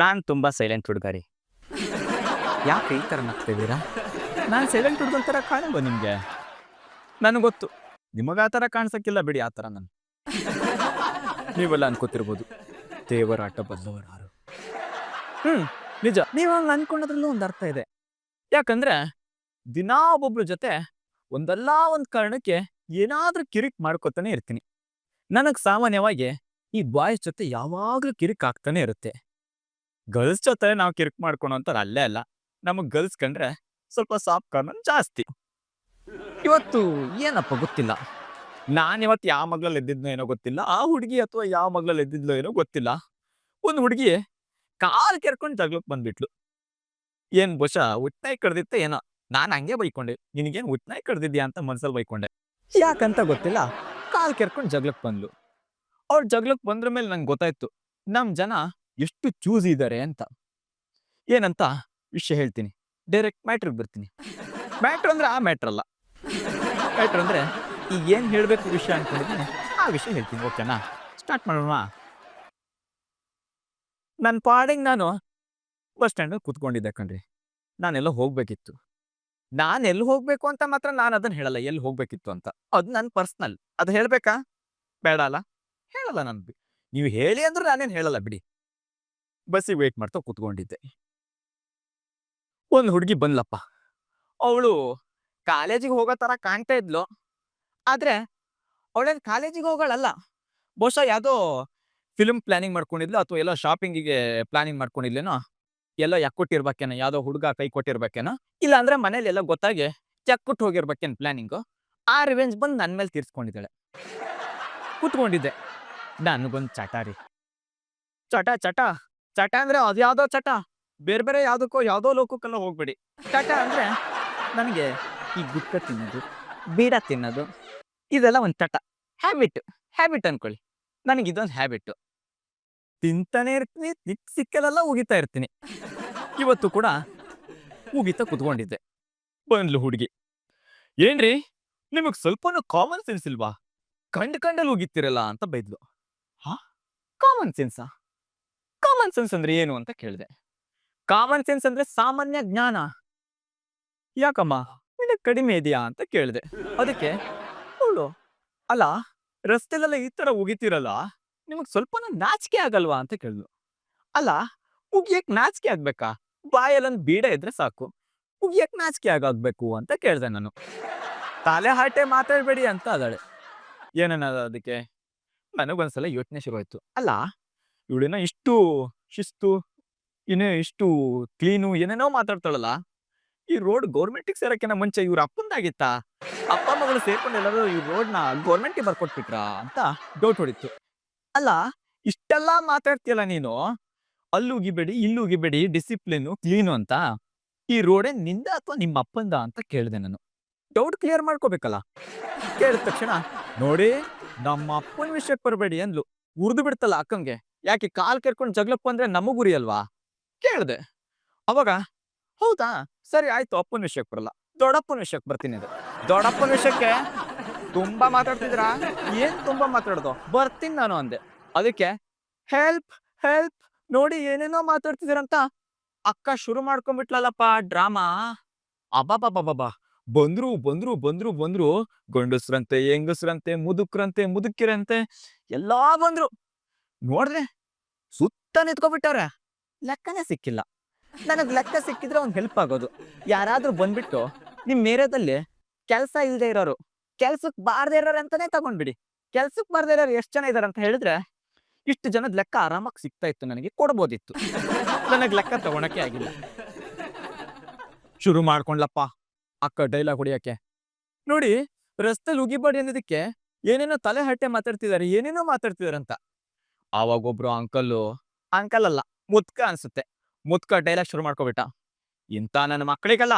ನಾನು ತುಂಬ ಸೈಲೆಂಟ್ ಹುಡುಗಾರಿ. ಯಾಕೆ ಈ ಥರ ನಗ್ತಿದ್ದೀರಾ ನಾನು ಸೈಲೆಂಟ್ ಹುಡುಗನ ಥರ ಕಾಣಲ್ವ ನಿಮಗೆ? ನನಗೆ ಗೊತ್ತು. ನಿಮಗೆ ಆ ಥರ ಕಾಣಿಸೋಕ್ಕಿಲ್ಲ ಬಿಡಿ ಆ ಥರ ನಾನು. ನೀವೆಲ್ಲ ಅನ್ಕೋತಿರ್ಬೋದು. ದೇವರ ಆಟ ಬಲ್ಲವರು ಯಾರು? ಹ್ಞೂ ನಿಜ. ನೀವು ಹಂಗೆ ಅನ್ಕೊಂಡದ್ರಲ್ಲೂ ಒಂದು ಅರ್ಥ ಇದೆ. ಯಾಕಂದ್ರೆ ದಿನಾ ಒಬ್ಬೊಬ್ರ ಜೊತೆ ಒಂದಲ್ಲ ಒಂದು ಕಾರಣಕ್ಕೆ ಏನಾದ್ರೂ ಕಿರಿಕ್ ಮಾಡ್ಕೊತಾನೆ ಇರ್ತೀನಿ. ನನಗೆ ಸಾಮಾನ್ಯವಾಗಿ ಈ ಬಾಯ್ಸ್ ಜೊತೆ ಯಾವಾಗಲೂ ಕಿರಿಕ್ ಆಗ್ತಾನೆ ಇರುತ್ತೆ. ಗರ್ಲ್ಸ್ ಜೊತೆ ನಾವು ಕಿರಿಕ್ ಮಾಡ್ಕೊಳೋ ಅಂತಾರೆ ಅಲ್ಲೇ ಅಲ್ಲ. ನಮಗೆ ಗರ್ಲ್ಸ್ ಕಂಡ್ರೆ ಸ್ವಲ್ಪ ಸಾಫ್ಟ್ ಕಾರ್ನರ್ ಜಾಸ್ತಿ. ಇವತ್ತು ಏನಪ್ಪ ಗೊತ್ತಿಲ್ಲ? ನಾನು ಇವತ್ತು ಯಾವ ಮಗ್ಳಲ್ಲಿ ಎದ್ದಿದ್ನೋ ಏನೋ ಗೊತ್ತಿಲ್ಲ. ಆ ಹುಡುಗಿ ಅಥವಾ ಯಾವ ಮಗ್ಳಲ್ಲಿ ಎದ್ದಿದ್ಲೋ ಏನೋ ಗೊತ್ತಿಲ್ಲ. ಒಂದು ಹುಡುಗಿ ಕಾಲು ಕೆರ್ಕೊಂಡು ಜಗಳಕ್ಕೆ ಬಂದ್ಬಿಟ್ಲು. ಏನ್ ಬಹುಶಃ ಉಟ್ನಾಯಿ ಕಡ್ದಿತ್ತೆ ಏನೋ. ನಾನು ಹಂಗೆ ಬೈಕೊಂಡೆ. ನಿನಗೇನು ಉಟ್ನಾಯಿ ಕಡ್ದಿದ್ಯಾ ಅಂತ ಮನ್ಸಲ್ಲಿ ಬೈಕೊಂಡೆ. ಯಾಕಂತ ಗೊತ್ತಿಲ್ಲ. ಕಾಲು ಕೆರ್ಕೊಂಡು ಜಗಳಕ್ಕೆ ಬಂದ್ಲು. ಅವ್ರು ಜಗಳಕ್ಕೆ ಬಂದ್ರ ಮೇಲೆ ನಂಗೆ ಗೊತ್ತಾಯ್ತು. ನಮ್ಮ ಜನ ಎಷ್ಟು ಚೂಸ್ ಇದ್ದಾರೆ ಅಂತ. ಏನಂತ ವಿಷಯ ಹೇಳ್ತೀನಿ. ಡೈರೆಕ್ಟ್ ಮ್ಯಾಟ್ರಿಗೆ ಬರ್ತೀನಿ. ಮ್ಯಾಟ್ರ್ ಅಂದ್ರೆ ಆ ಮ್ಯಾಟ್ರ್ ಅಲ್ಲ. ಮ್ಯಾಟ್ರ್ ಅಂದ್ರೆ ಈಗ ಏನು ಹೇಳಬೇಕು ವಿಷಯ ಅನ್ಕೊಂಡಿದ್ದೀನಿ ಆ ವಿಷಯ ಹೇಳ್ತೀನಿ ಓಕೆನಾ ಸ್ಟಾರ್ಟ್ ಮಾಡೋಣ. ನನ್ನ ಪಾಡಿಗೆ ನಾನು ಬಸ್ ಸ್ಟ್ಯಾಂಡಲ್ಲಿ ಕೂತ್ಕೊಂಡಿದ್ದೆ ಕಣ್ರಿ. ನಾನೆಲ್ಲ ಹೋಗಬೇಕಿತ್ತು. ನಾನು ಎಲ್ಲಿ ಹೋಗಬೇಕು ಅಂತ ಮಾತ್ರ ನಾನು ಅದನ್ನು ಹೇಳಲ್ಲ, ಎಲ್ಲಿ ಹೋಗ್ಬೇಕಿತ್ತು ಅಂತ. ಅದು ನನ್ನ ಪರ್ಸ್ನಲ್ ಅದು ಹೇಳಬೇಕಾ? ಬೇಡ ಅಲ್ಲ? ಹೇಳಲ್ಲ ನಾನು ನೀವು ಹೇಳಿ ಅಂದ್ರೆ ನಾನೇನು ಹೇಳಲ್ಲ, ಬಿಡಿ. ಬಸ್ಸಿಗೆ ವೇಟ್ ಮಾಡ್ತಾ ಕೂತ್ಕೊಂಡಿದ್ದೆ. ಒಂದು ಹುಡುಗಿ ಬಂದ್ಲಪ್ಪ. ಅವಳು ಕಾಲೇಜಿಗೆ ಹೋಗೋ ಥರ ಕಾಣ್ತಾ ಇದ್ಲು. ಆದರೆ ಅವಳೇನು ಕಾಲೇಜಿಗೆ ಹೋಗಳಲ್ಲ. ಬಹುಶಃ ಯಾವುದೋ ಫಿಲ್ಮ್ ಪ್ಲಾನಿಂಗ್ ಮಾಡ್ಕೊಂಡಿದ್ಲು ಅಥವಾ ಎಲ್ಲೋ ಶಾಪಿಂಗಿಗೆ ಪ್ಲಾನಿಂಗ್ ಮಾಡ್ಕೊಂಡಿದ್ಲೇನೋ. ಎಲ್ಲೋ ಕೊಟ್ಟಿರ್ಬೇಕೇನೋ, ಯಾವುದೋ ಹುಡುಗ ಕೈ ಕೊಟ್ಟಿರ್ಬೇಕೇನೋ. ಇಲ್ಲ ಅಂದರೆ ಮನೇಲಿ ಎಲ್ಲ ಗೊತ್ತಾಗಿ ಚಕ್ಕುಟ್ಟು ಹೋಗಿರ್ಬೇಕೇನು ಪ್ಲಾನಿಂಗು ಆ ರಿವೆಂಜ್ ಬಂದು ನನ್ನ ಮೇಲೆ ತೀರ್ಸ್ಕೊಂಡಿದ್ದಾಳೆ. ಕೂತ್ಕೊಂಡಿದ್ದೆ. ನನಗೊಂದು ಚಟ ರೀ. ಚಟ ಚಟ. ಚಟ ಅಂದ್ರೆ ಅದ್ಯಾವುದೋ ಚಟ. ಬೇರೆ ಬೇರೆ ಯಾವುದಕ್ಕೋ ಯಾವುದೋ ಲೋಕಕ್ಕೆಲ್ಲ ಹೋಗ್ಬೇಡಿ. ಚಟ ಅಂದ್ರೆ ನನಗೆ ಈ ಗುಟ್ಕ ತಿನ್ನೋದು, ಬೀಡ ತಿನ್ನೋದು, ಇದೆಲ್ಲ ಒಂದು ಚಟ. ಹ್ಯಾಬಿಟ್ ಹ್ಯಾಬಿಟ್ ಅನ್ಕೊಳ್ಳಿ. ನನಗೆ ಇದೊಂದು ಹ್ಯಾಬಿಟ್ ತಿಂತಾನೆ ಇರ್ತೀನಿ ಸಿಕ್ ಸಿಕ್ಕಲೆಲ್ಲ ಉಗಿತಾ ಇರ್ತೀನಿ. ಇವತ್ತು ಕೂಡ ಉಗಿತಾ ಕುತ್ಕೊಂಡಿದ್ದೆ. ಬಂದ್ಲು ಹುಡುಗಿ. ಏನ್ರಿ? ನಿಮಗೆ ಸ್ವಲ್ಪನೂ ಕಾಮನ್ ಸೆನ್ಸ್ ಇಲ್ವಾ? ಕಂಡು ಕಂಡಲ್ಲಿ ಉಗಿತಿರಲ್ಲ ಅಂತ ಬೈದ್ಲು. ಹಾ? ಕಾಮನ್ ಸೆನ್ಸಾ ಕಾಮನ್ ಸೆನ್ಸ್ ಅಂದ್ರೆ ಏನು ಅಂತ ಕೇಳಿದೆ. ಕಾಮನ್ ಸೆನ್ಸ್ ಅಂದ್ರೆ ಸಾಮಾನ್ಯ ಜ್ಞಾನ. ಯಾಕಮ್ಮ? ನಿನಗೆ ಕಡಿಮೆ ಇದೆಯಾ ಅಂತ ಕೇಳಿದೆ. ಅದಕ್ಕೆ ಅವಳು ಅಲ್ಲ, ರಸ್ತೆಲೆಲ್ಲ ಈ ತರ ಉಗಿತಿರಲ್ಲ, ನಿಮಗೆ ಸ್ವಲ್ಪನೂ ನಾಚಿಕೆ ಆಗಲ್ವಾ ಅಂತ ಕೇಳಿದ್ಲು. ಅಲ್ಲ, ಉಗಿಯಕ್ ನಾಚಿಕೆ ಆಗ್ಬೇಕಾ? ಬಾಯಲ್ಲೊಂದು ಬೀಡ ಇದ್ರೆ ಸಾಕು. ಉಗಿಯಕ್ ನಾಚಿಕೆ ಆಗಾಗ್ಬೇಕು ಅಂತ ಕೇಳ್ದೆ ನಾನು. ತಲೆ ಹಾಟೆ ಮಾತಾಡ್ಬೇಡಿ ಅಂತ ಅದಾಳೆ ಏನನ್ನ ಅದಕ್ಕೆ? ನನಗೊಂದ್ಸಲ ಯೋಚನೆ ಶುರು ಆಯ್ತು ಅಲ್ಲ ಇವಳೇನೋ ಇಷ್ಟು ಶಿಸ್ತು ಏನೇ ಇಷ್ಟು ಕ್ಲೀನು ಏನೇನೋ ಮಾತಾಡ್ತಾಳಲ್ಲ, ಈ ರೋಡ್ ಗೌರ್ಮೆಂಟಿಗೆ ಸೇರಕ್ಕಿಂತ ಮುಂಚೆ ಇವ್ರ ಅಪ್ಪಂದಾಗಿತ್ತಾ? ಅಪ್ಪ ಮಗಳು ಸೇರ್ಕೊಂಡು ಎಲ್ಲರೂ ಈ ರೋಡ್ನ ಗೌರ್ಮೆಂಟಿಗೆ ಬರ್ಕೊಟ್ಬಿಟ್ರಾ ಅಂತ ಡೌಟ್ ಹೊಡಿತು. ಅಲ್ಲ, ಇಷ್ಟೆಲ್ಲ ಮಾತಾಡ್ತೀಯಲ್ಲ ನೀನು? ಅಲ್ಲೂಗಿಬೇಡಿ ಇಲ್ಲೂಗಿಬೇಡಿ ಡಿಸಿಪ್ಲಿನ್ ಡಿಸಿಪ್ಲಿನು ಕ್ಲೀನು ಅಂತ. ಈ ರೋಡೇ ನಿಂದ ಅಥವಾ ನಿಮ್ಮ ಅಪ್ಪಂದ ಅಂತ ಕೇಳಿದೆ ನಾನು. ಡೌಟ್ ಕ್ಲಿಯರ್ ಮಾಡ್ಕೋಬೇಕಲ್ಲ? ಕೇಳಿದ ತಕ್ಷಣ, ನೋಡಿ, ನಮ್ಮ ಅಪ್ಪನ ವಿಷಯಕ್ಕೆ ಬರಬೇಡಿ ಅಂದ್ಲು. ಉರ್ದು ಬಿಡ್ತಲ್ಲ ಅಕ್ಕಂಗೆ. ಯಾಕೆ ಕಾಲ್ ಕೆರ್ಕೊಂಡು ಜಗ್ಲಪ್ಪ ಬಂದ್ರೆ ನಮಗ್ ಅಲ್ವಾ? ಕೇಳ್ದೆ. ಅವಾಗ, ಹೌದಾ? ಸರಿ ಆಯ್ತು, ಅಪ್ಪನ ವಿಷಯಕ್ಕೆ ಬರಲ್ಲ. ದೊಡ್ಡಪ್ಪನ ವಿಷಯಕ್ಕೆ ಬರ್ತೀನಿ ಅದು ದೊಡ್ಡಪ್ಪನ ವಿಷಯಕ್ಕೆ ತುಂಬಾ ಮಾತಾಡ್ತಿದ್ರಾ ಏನ್ ತುಂಬಾ ಮಾತಾಡ್ದು? ಬರ್ತೀನಿ ನಾನು ಅಂದೆ. ಅದಕ್ಕೆ ಹೆಲ್ಪ್ ಹೆಲ್ಪ್ ನೋಡಿ ಏನೇನೋ ಮಾತಾಡ್ತಿದ್ದೀರಂತ? ಅಕ್ಕ ಶುರು ಮಾಡ್ಕೊಂಡ್ಬಿಟ್ಲಲ್ಲಪ್ಪ, ಡ್ರಾಮಾ. ಅಬಾಬಾಬಾಬಾ ಬಂದ್ರು ಬಂದ್ರು ಬಂದ್ರು ಬಂದ್ರು. ಗಂಡಸ್ರಂತೆ, ಹೆಂಗಸ್ರಂತೆ, ಮುದುಕ್ರಂತೆ, ಮುದುಕಿರಂತೆ. ಎಲ್ಲಾ ಬಂದ್ರು. ನೋಡ್ದೆ ಸುತ್ತ ನಿಂತ್ಕೊಬಿಟ್ಟವ್ರೆ. ಲೆಕ್ಕನೇ ಸಿಕ್ಕಿಲ್ಲ. ನನಗ್ ಲೆಕ್ಕ ಸಿಕ್ಕಿದ್ರೆ ಒಂದ್ ಹೆಲ್ಪ್ ಆಗೋದು. ಯಾರಾದ್ರೂ ಬಂದ್ಬಿಟ್ಟು ನಿಮ್ ಏರಿಯಾದಲ್ಲಿ ಕೆಲ್ಸ ಇಲ್ದೇ ಇರೋರು, ಕೆಲ್ಸಕ್ ಬಾರ್ದೇ ಇರೋರು ಅಂತಾನೆ ತಗೊಂಡ್ಬಿಡಿ. ಕೆಲ್ಸಕ್ ಬಾರ್ದೇ ಇರೋರು ಎಷ್ಟ್ ಜನ ಇದಾರೆ ಅಂತ ಹೇಳಿದ್ರೆ ಇಷ್ಟು ಜನದ ಲೆಕ್ಕ ಆರಾಮಾಗಿ ಸಿಗ್ತಾ ಇತ್ತು ನನಗೆ, ಕೊಡ್ಬೋದಿತ್ತು. ನನಗ್ ಲೆಕ್ಕ ತಗೊಳಕ್ಕೆ ಆಗಿಲ್ಲ. ಶುರು ಮಾಡ್ಕೊಂಡ್ಲಪ್ಪ ಅಕ್ಕ ಡೈಲಾಗ್ ಹೊಡಿಯಕ್ಕೆ. ನೋಡಿ, ರಸ್ತೆಲ್ ಉಗಿಬಾಡಿ ಅನ್ನೋದಕ್ಕೆ ಏನೇನೋ ತಲೆ ಹಟ್ಟೆ ಮಾತಾಡ್ತಿದಾರೆ, ಏನೇನೋ ಮಾತಾಡ್ತಿದಾರೆ ಅಂತ ಆವಾಗ ಒಬ್ರು ಅಂಕಲ್ಲು ಅಂಕಲ್ ಅಲ್ಲ ಮುತ್ಕ ಅನ್ಸುತ್ತೆ. ಮುತ್ಕ ಡೈಲಾಗ್ ಶುರು ಮಾಡ್ಕೊಬಿಟ್ಟ. ಇಂಥ ನನ್ನ ಮಕ್ಕಳಿಗೆಲ್ಲ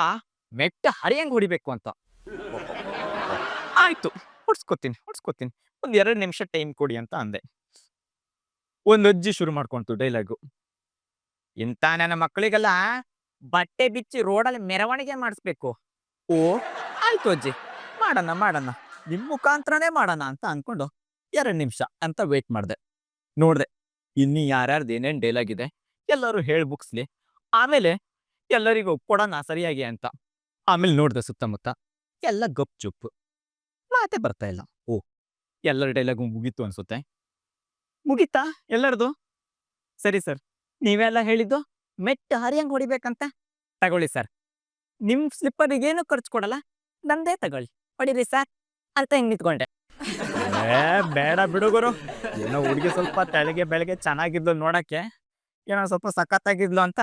ಮೆಟ್ಟ ಹರಿಯಂಗ್ ಹೊಡಿಬೇಕು ಅಂತ. ಆಯ್ತು, ಹೊಡ್ಸ್ಕೊತೀನಿ ಹೊಡ್ಸ್ಕೊತೀನಿ. ಒಂದ್ ಎರಡು ನಿಮಿಷ ಟೈಮ್ ಕೊಡಿ ಅಂತ ಅಂದೆ. ಒಂದ್ ಅಜ್ಜಿ ಶುರು ಮಾಡ್ಕೊಂತು ಡೈಲಾಗು. ಇಂಥ ನನ್ನ ಮಕ್ಕಳಿಗೆಲ್ಲ ಬಟ್ಟೆ ಬಿಚ್ಚಿ ರೋಡಲ್ಲಿ ಮೆರವಣಿಗೆ ಮಾಡಿಸ್ಬೇಕು. ಓ, ಆಯ್ತು ಅಜ್ಜಿ, ಮಾಡೋಣ ಮಾಡೋಣ. ನಿಮ್ ಮುಖಾಂತರನೇ ಮಾಡೋಣ ಅಂತ ಅನ್ಕೊಂಡು ಎರಡು ನಿಮಿಷ ಅಂತ ವೇಟ್ ಮಾಡ್ದೆ. ನೋಡ್ದೆ ಇನ್ನು ಯಾರ್ಯಾರ್ದು ಏನೇನು ಡೇಲಾಗಿದೆ ಎಲ್ಲರೂ ಹೇಳಿ ಬುಕ್ಸ್ಲಿ ಆಮೇಲೆ ಎಲ್ಲರಿಗೂ ಕೊಡೋಣ ಸರಿಯಾಗಿ ಅಂತ. ಆಮೇಲೆ ನೋಡ್ದೆ ಸುತ್ತಮುತ್ತ. ಎಲ್ಲ ಗಪ್ ಚುಪ್. ಮಾತೆ ಬರ್ತಾ ಇಲ್ಲ. ಓ, ಎಲ್ಲರ ಡೈಲಾಗು ಮುಗೀತು ಅನ್ಸುತ್ತೆ. ಮುಗೀತಾ ಎಲ್ಲರದು? ಸರಿ ಸರ್. ನೀವೆಲ್ಲ ಹೇಳಿದ್ದು ಮೆಟ್ಟ ಹರಿಯಂಗ್ ಹೊಡಿಬೇಕಂತ. ತಗೊಳ್ಳಿ ಸರ್. ನಿಮ್ ಸ್ಲಿಪ್ಪರಿಗೇನು ಖರ್ಚು ಕೊಡಲ್ಲ? ನಂದೇ ತಗೊಳ್ಳಿ. ಹೊಡಿರಿ ಸರ್. ಅಂತ ಹಿಂಗ್ ನಿಂತ್ಕೊಂಡೆ. ಏ, ಬೇಡ ಬಿಡುಗರು ಏನೋ ಹುಡುಗಿ ಸ್ವಲ್ಪ ತಲೆಗೆ ಬೆಳಗ್ಗೆ ಚೆನ್ನಾಗಿದ್ಲು ನೋಡಕ್ಕೆ. ಏನೋ ಸ್ವಲ್ಪ ಸಖತ್ತಾಗಿದ್ಲು ಅಂತ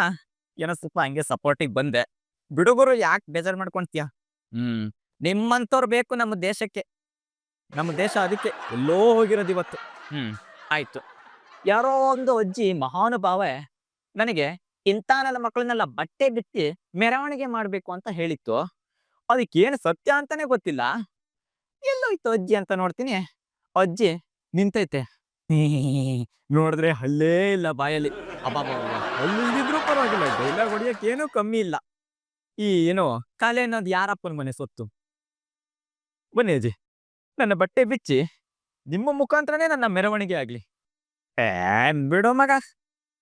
ಏನೋ ಸ್ವಲ್ಪ ಹಂಗೆ ಸಪೋರ್ಟಿಗೆ ಬಂದೆ. ಬಿಡುಗರು ಯಾಕೆ ಬೇಜಾರು ಮಾಡ್ಕೊಂತೀಯ? ಹ್ಮ್, ನಿಮ್ಮಂತವ್ರು ಬೇಕು ನಮ್ಮ ದೇಶಕ್ಕೆ. ನಮ್ಮ ದೇಶ ಅದಕ್ಕೆ ಎಲ್ಲೋ ಹೋಗಿರೋದು ಇವತ್ತು. ಹ್ಮ್, ಆಯ್ತು. ಯಾರೋ ಒಂದು ಅಜ್ಜಿ ಮಹಾನುಭಾವೆ ನನಗೆ ಇಂಥ ನನ್ನ ಮಕ್ಕಳನ್ನೆಲ್ಲ ಬಟ್ಟೆ ಬಿತ್ತಿ ಮೆರವಣಿಗೆ ಮಾಡ್ಬೇಕು ಅಂತ ಹೇಳಿತ್ತು. ಅದಕ್ಕೇನು ಸತ್ಯ ಅಂತಾನೆ ಗೊತ್ತಿಲ್ಲ. ಎಲ್ಲೋಯ್ತು ಅಜ್ಜಿ ಅಂತ ನೋಡ್ತೀನಿ. ಅಜ್ಜಿ ನಿಂತೈತೆ. ನೋಡಿದ್ರೆ ಹಲ್ಲೇ ಇಲ್ಲ ಬಾಯಲ್ಲಿ. ಹಲ್ಲು ಪರವಾಗಿಲ್ಲ, ಡೈಲಾಗ್ ಹೊಡಿಯಕ್ಕೆ ಏನೂ ಕಮ್ಮಿ ಇಲ್ಲ. ಈ ಏನೋ ಕಲೆ ಅನ್ನೋದು ಯಾರಪ್ಪನ ಮನೆ ಸೊತ್ತು? ಬನ್ನಿ ಅಜ್ಜಿ, ನನ್ನ ಬಟ್ಟೆ ಬಿಚ್ಚಿ, ನಿಮ್ಮ ಮುಖಾಂತರನೇ ನನ್ನ ಮೆರವಣಿಗೆ ಆಗ್ಲಿ. ಏ, ಬಿಡೋ ಮಗ.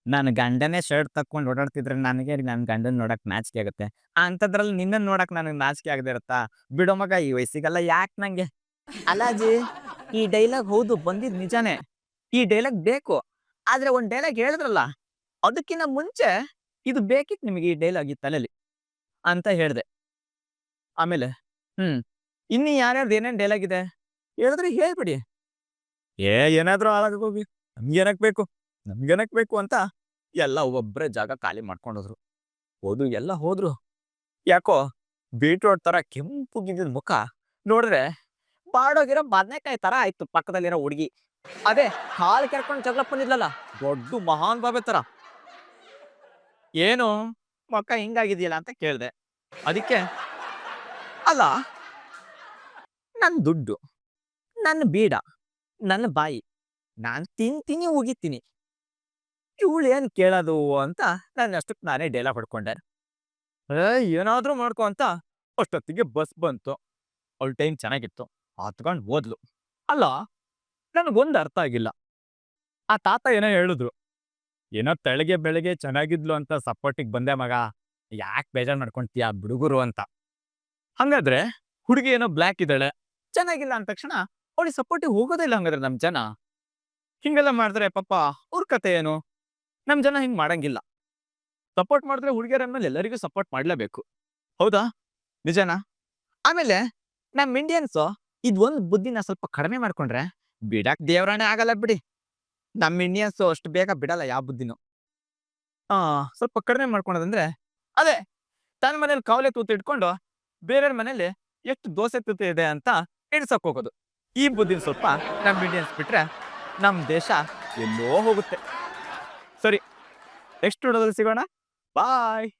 ನನ್ನ ಗಂಡನೇ ಶರ್ಟ್ ತಕ್ಕೊಂಡು ಓಡಾಡ್ತಿದ್ರೆ ನನಗೆ ನನ್ನ ಗಂಡನ ನೋಡಕ್ ನಾಚಿಕೆ ಆಗುತ್ತೆ. ಅಂಥದ್ರಲ್ಲಿ ನಿನ್ನ ನೋಡಕ್ ನನಗೆ ನಾಚಿಕೆ ಆಗದೆ ಇರುತ್ತಾ? ಬಿಡೋ ಮಗ, ಈ ವಯಸ್ಸಿಗೆಲ್ಲ ಯಾಕೆ ನಂಗೆ? ಅಲ್ಲಾಜಿ ಈ ಡೈಲಾಗ್ ಹೌದು, ಬಂದಿದ್ ನಿಜಾನೇ. ಈ ಡೈಲಾಗ್ ಬೇಕು. ಆದ್ರೆ ಒಂದ್ ಡೈಲಾಗ್ ಹೇಳಿದ್ರಲ್ಲ ಅದಕ್ಕಿಂತ ಮುಂಚೆ ಇದು ಬೇಕಿತ್ತು ನಿಮಗೆ ಈ ಡೈಲಾಗ್ ಈ ತಲೆಲಿ ಅಂತ ಹೇಳ್ದೆ. ಆಮೇಲೆ, ಹ್ಮ್, ಇನ್ನು ಯಾರ್ಯಾರ್ದು ಏನೇನ್ ಡೈಲಾಗ್ ಇದೆ? ಹೇಳಿದ್ರೆ ಹೇಳ್ಬಿಡಿ. ಏ, ಏನಾದ್ರೂ ಹೋಗಿ ನಮ್ಗೇನಕ್ ಬೇಕು? ನಮ್ಗೇನಕ್ ಬೇಕು ಅಂತ ಎಲ್ಲ ಒಬ್ರೇ ಜಾಗ ಖಾಲಿ ಮಾಡ್ಕೊಂಡೋದ್ರು. ಹೋದ್ರು, ಎಲ್ಲ ಹೋದ್ರು. ಯಾಕೋ ಬೀಟ್ರೋಟ್ ತರ ಕೆಂಪು ಕೆಂಪುಗಿದ್ದ ಮುಖ ನೋಡಿದ್ರೆ ಬಾಡೋಗಿರೋ ಬದನೆಕಾಯಿ ತರ ಆಯ್ತು ಪಕ್ಕದಲ್ಲಿರೋ ಹುಡುಗಿ. ಅದೇ ಕಾಲ್ ಕೆರ್ಕೊಂಡು ಜಗಳ ಬಂದಿದ್ಲಲ್ಲ, ದೊಡ್ಡ ಮಹಾನ್ ಬಾಬೆ ತರ. ಏನು? ಮಕ್ಕ ಹಿಂಗಾಗಿದೆಯಲ್ಲ? ಅಂತ ಕೇಳಿದೆ. ಅದಕ್ಕೆ, ಅಲ್ಲ ನನ್ನ ದುಡ್ಡು ನನ್ನ ಬೀಡ ನನ್ನ ಬಾಯಿ, ನಾನು ತಿಂತೀನಿ, ಉಗಿತೀನಿ. ಇವಳು ಏನು ಕೇಳೋದು? ಅಂತ ನಾನು ಅಷ್ಟಕ್ಕೆ ನಾನೇ ಡೇಲ ಏನಾದರೂ ಏನಾದ್ರೂ ಮಾಡ್ಕೊ ಅಂತ. ಅಷ್ಟೊತ್ತಿಗೆ ಬಸ್ ಬಂತು. ಅವಳ ಟೈಮ್ ಚೆನ್ನಾಗಿತ್ತು. ಹತ್ಕೊಂಡು ಓದ್ಲು. ಅಲ್ಲ ನನಗೊಂದು ಅರ್ಥ ಆಗಿಲ್ಲ. ಆ ತಾತ ಏನೋ ಹೇಳಿದ್ರು. ಏನೋ ತೆಳಗೆ ಬೆಳಗ್ಗೆ ಚೆನ್ನಾಗಿದ್ಲು ಅಂತ ಸಪೋರ್ಟಿಗೆ ಬಂದೆ ಮಗ. ಯಾಕೆ ಬೇಜಾರು ಮಾಡ್ಕೊಂತೀಯ ಬಿಡುಗುರು ಅಂತ. ಹಂಗಾದ್ರೆ ಹುಡುಗಿ ಏನೋ ಬ್ಲ್ಯಾಕ್ ಇದ್ದಾಳೆ. ಚೆನ್ನಾಗಿಲ್ಲ ಅಂದ ತಕ್ಷಣ ಅವಳಿಗೆ ಸಪೋರ್ಟಿಗೆ ಹೋಗೋದೇ ಇಲ್ಲ ಹಂಗಾದ್ರೆ ನಮ್ಮ ಜನ. ಹಿಂಗೆಲ್ಲ ಮಾಡಿದ್ರೆ ಪಾಪ ಅವ್ರ ಕತೆ ಏನು? ನಮ್ಮ ಜನ ಹಿಂಗ್ ಮಾಡಂಗಿಲ್ಲ. ಸಪೋರ್ಟ್ ಮಾಡಿದ್ರೆ ಹುಡುಗಿಯರ ಮೇಲೆ ಎಲ್ಲರಿಗೂ ಸಪೋರ್ಟ್ ಮಾಡ್ಲೇಬೇಕು. ಹೌದಾ? ನಿಜನಾ? ಆಮೇಲೆ ನಮ್ಮ ಇಂಡಿಯನ್ಸ್ ಇದ್ ಒಂದ್ ಬುದ್ಧಿನ ಸ್ವಲ್ಪ ಕಡಿಮೆ ಮಾಡ್ಕೊಂಡ್ರೆ ಬಿಡಕ್ ದೇವ್ರಾಣೆ ಆಗಲ್ಲ ಬಿಡಿ. ನಮ್ಮ ಇಂಡಿಯನ್ಸ್ ಅಷ್ಟು ಬೇಗ ಬಿಡಲ್ಲ ಯಾವ ಬುದ್ಧಿನೂ. ಆ, ಸ್ವಲ್ಪ ಕಡಿಮೆ ಮಾಡ್ಕೊಳೋದಂದ್ರೆ ಅದೇ ತನ್ನ ಮನೇಲಿ ಕಾವಲೆ ತೂತು ಇಟ್ಕೊಂಡು ಬೇರೆಯವ್ರ ಮನೇಲಿ ಎಷ್ಟು ದೋಸೆ ತೂತು ಇದೆ ಅಂತ ಎಣಿಸಕ್ ಹೋಗೋದು. ಈ ಬುದ್ಧಿನ ಸ್ವಲ್ಪ ನಮ್ಮ ಇಂಡಿಯನ್ಸ್ ಬಿಟ್ರೆ ನಮ್ಮ ದೇಶ ಎಲ್ಲೋ ಹೋಗುತ್ತೆ. ಸರಿ, ನೆಕ್ಸ್ಟ್ ವಿಡಿಯೋದಲ್ಲಿ ಸಿಗೋಣ. ಬಾಯ್.